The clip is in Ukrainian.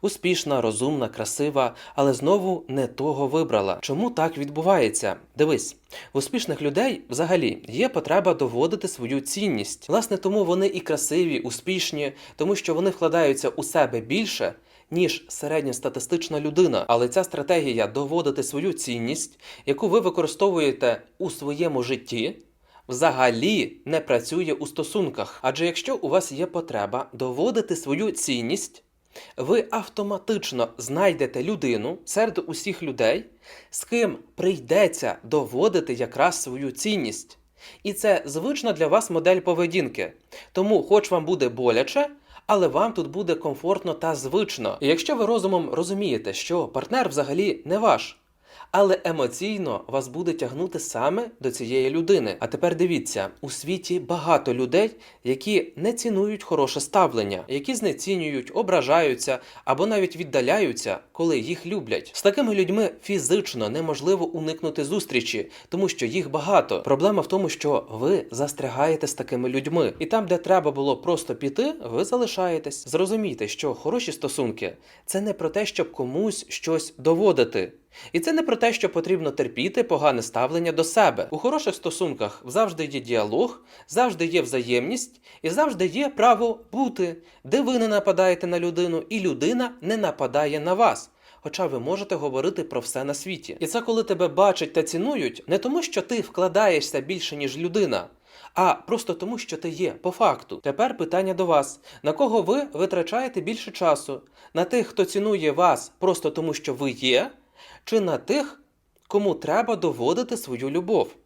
успішна, розумна, красива, але знову не того вибрала. Чому так відбувається? Дивись, в успішних людей взагалі є потреба доводити свою цінність. Власне, тому вони і красиві, успішні, тому що вони вкладаються у себе більше. Ніж середньостатистична людина, але ця стратегія доводити свою цінність, яку ви використовуєте у своєму житті, взагалі не працює у стосунках. Адже якщо у вас є потреба доводити свою цінність, ви автоматично знайдете людину серед усіх людей, з ким прийдеться доводити якраз свою цінність. І це звична для вас модель поведінки. Тому, хоч вам буде боляче, але вам тут буде комфортно та звично. І якщо ви розумом розумієте, що партнер взагалі не ваш, але емоційно вас буде тягнути саме до цієї людини. А тепер дивіться: у світі багато людей, які не цінують хороше ставлення, які знецінюють, ображаються або навіть віддаляються, коли їх люблять. З такими людьми фізично неможливо уникнути зустрічі, тому що їх багато. Проблема в тому, що ви застрягаєте з такими людьми, і там, де треба було просто піти, ви залишаєтесь. Зрозумійте, що хороші стосунки це не про те, щоб комусь щось доводити. І це не про те, що потрібно терпіти погане ставлення до себе. У хороших стосунках завжди є діалог, завжди є взаємність і завжди є право бути, де ви не нападаєте на людину, і людина не нападає на вас. Хоча ви можете говорити про все на світі. І це коли тебе бачать та цінують, не тому, що ти вкладаєшся більше, ніж людина. А просто тому, що ти є по факту. Тепер питання до вас: на кого ви витрачаєте більше часу? На тих, хто цінує вас просто тому, що ви є, чи на тих, кому треба доводити свою любов?